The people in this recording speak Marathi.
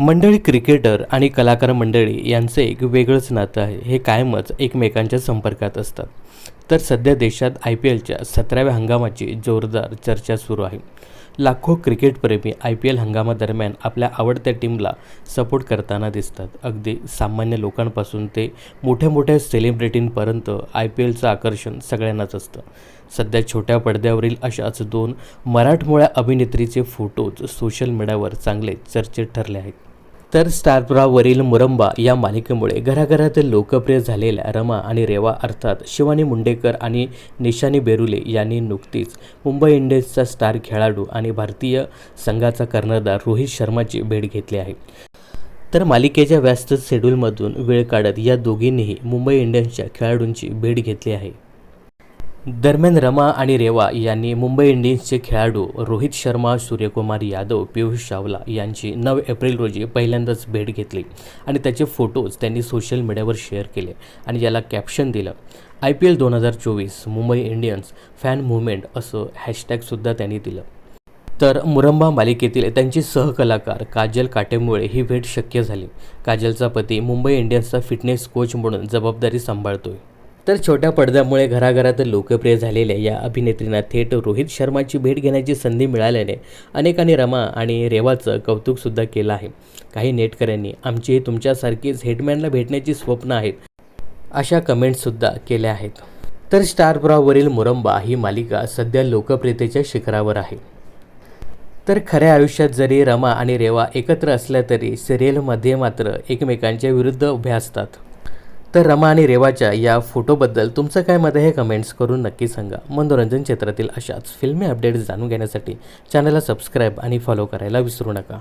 मंडळी क्रिकेटर आणि कलाकार मंडळी यांचं एक वेगळंच नातं आहे. हे कायमच एकमेकांच्या संपर्कात असतात. तर सध्या देशात आय पी एलच्या सतराव्या हंगामाची जोरदार चर्चा सुरू आहे. लाखो क्रिकेटप्रेमी आय पी एल हंगामादरम्यान आपल्या आवडत्या टीमला सपोर्ट करताना दिसतात. अगदी सामान्य लोकांपासून ते मोठ्या मोठ्या सेलिब्रिटींपर्यंत आय पी एलचं आकर्षण सगळ्यांनाच असतं. सध्या छोट्या पडद्यावरील अशाच दोन मराठमोळ्या अभिनेत्रीचे फोटोज सोशल मीडियावर चांगले चर्चेत ठरले आहेत. तर स्टारपुरावरील मुरंबा या मालिकेमुळे घराघरातील लोकप्रिय झालेल्या रमा आणि रेवा अर्थात शिवानी मुंडेकर आणि निशानी बेरुले यांनी नुकतीच मुंबई इंडियन्सचा स्टार खेळाडू आणि भारतीय संघाचा कर्णधार रोहित शर्माची भेट घेतली आहे. तर मालिकेच्या व्यस्त शेड्यूलमधून वेळ काढत या दोघींनीही मुंबई इंडियन्सच्या खेळाडूंची भेट घेतली आहे. दरम्यान रमा आणि रेवा यांनी मुंबई इंडियन्सचे खेळाडू रोहित शर्मा सूर्यकुमार यादव पियुष चावला यांची नऊ एप्रिल रोजी पहिल्यांदाच भेट घेतली आणि त्याचे फोटोज त्यांनी सोशल मीडियावर शेअर केले आणि याला कॅप्शन दिलं. आय पी एल दोन हजार चोवीस मुंबई इंडियन्स फॅन मुवमेंट असं हॅशटॅगसुद्धा त्यांनी दिलं. तर मुरंबा मालिकेतील त्यांची सहकलाकार काजल काटेमुळे ही भेट शक्य झाली. काजलचा पती मुंबई इंडियन्सचा फिटनेस कोच म्हणून जबाबदारी सांभाळतोय. तर छोट्या पडद्यामुळे घराघरात लोकप्रिय झालेल्या या अभिनेत्रींना थेट रोहित शर्माची भेट घेण्याची संधी मिळाल्याने अनेकांनी रमा आणि रेवाचं कौतुकसुद्धा केलं आहे. काही नेटकऱ्यांनी आमची तुमच्यासारखीच हेडमॅनला भेटण्याची स्वप्न आहेत अशा कमेंट्ससुद्धा केल्या आहेत. तर स्टार प्रवाहवरील मुरंबा ही मालिका सध्या लोकप्रियतेच्या शिखरावर आहे. तर खऱ्या आयुष्यात जरी रमा आणि रेवा एकत्र असल्या तरी सिरियलमध्ये मात्र एकमेकांच्या विरुद्ध उभ्या असतात. तर रमा आणि रेवाच्या या फोटोबद्दल तुमचं काय मत हे कमेंट्स करून नक्की सांगा. मनोरंजन क्षेत्रातील अशाच फिल्मी अपडेट्स जाणून घेण्यासाठी चॅनलला सबस्क्राईब आणि फॉलो करायला विसरू नका.